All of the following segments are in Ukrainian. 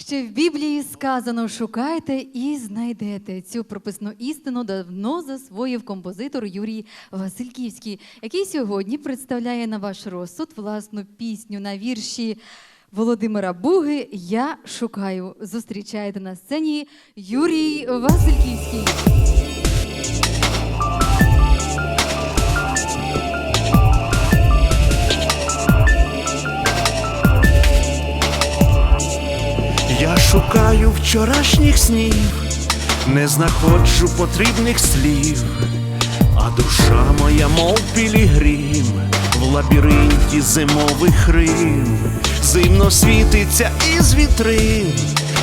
Ще в Біблії сказано: шукайте і знайдете. Цю прописну істину давно засвоїв композитор Юрій Васильківський, який сьогодні представляє на ваш розсуд власну пісню на вірші Володимира Буги Я шукаю. Зустрічаєте на сцені Юрій Васильківський. Шукаю вчорашніх снів, не знаходжу потрібних слів, а душа моя, мов пілігрим, в лабіринті зимових рим, зимно світиться із вітрин,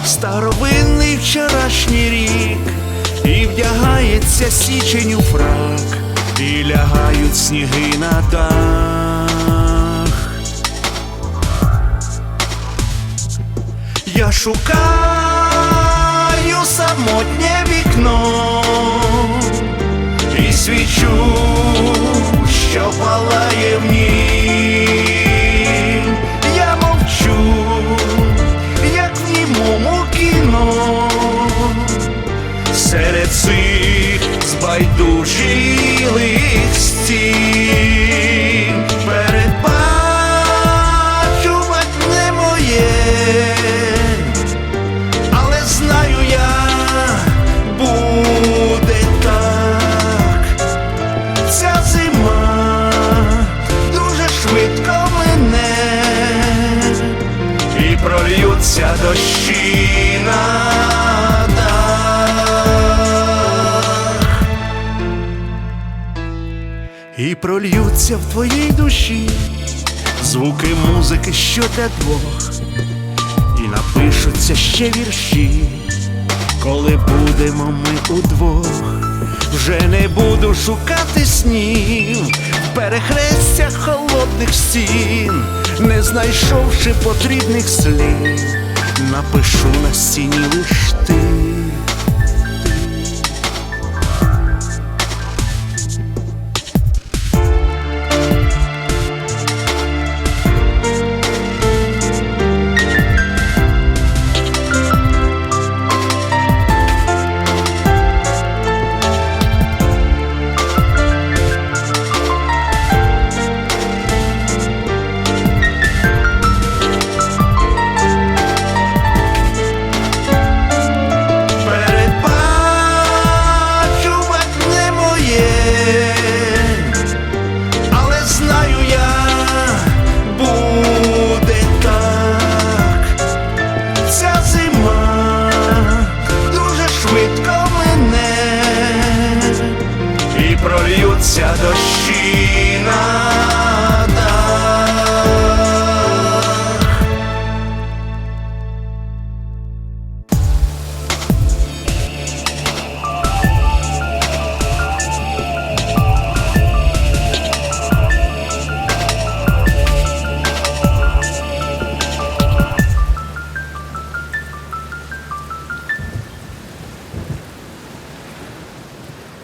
старовинний вчорашній рік, і вдягається січень у фрак, і лягають сніги на дах. Я шукаю самотнє вікно і свічу, що палає в нім. Я мовчу, як в німому кіно, серед цих збайдужілих стін прольються дощі на дах. І прольються в твоїй душі звуки музики, що для двох, і напишуться ще вірші, коли будемо ми удвох. Вже не буду шукати снів в перехрестях холодних стін, не знайшовши потрібних слів, напишу на стіні лиш ти.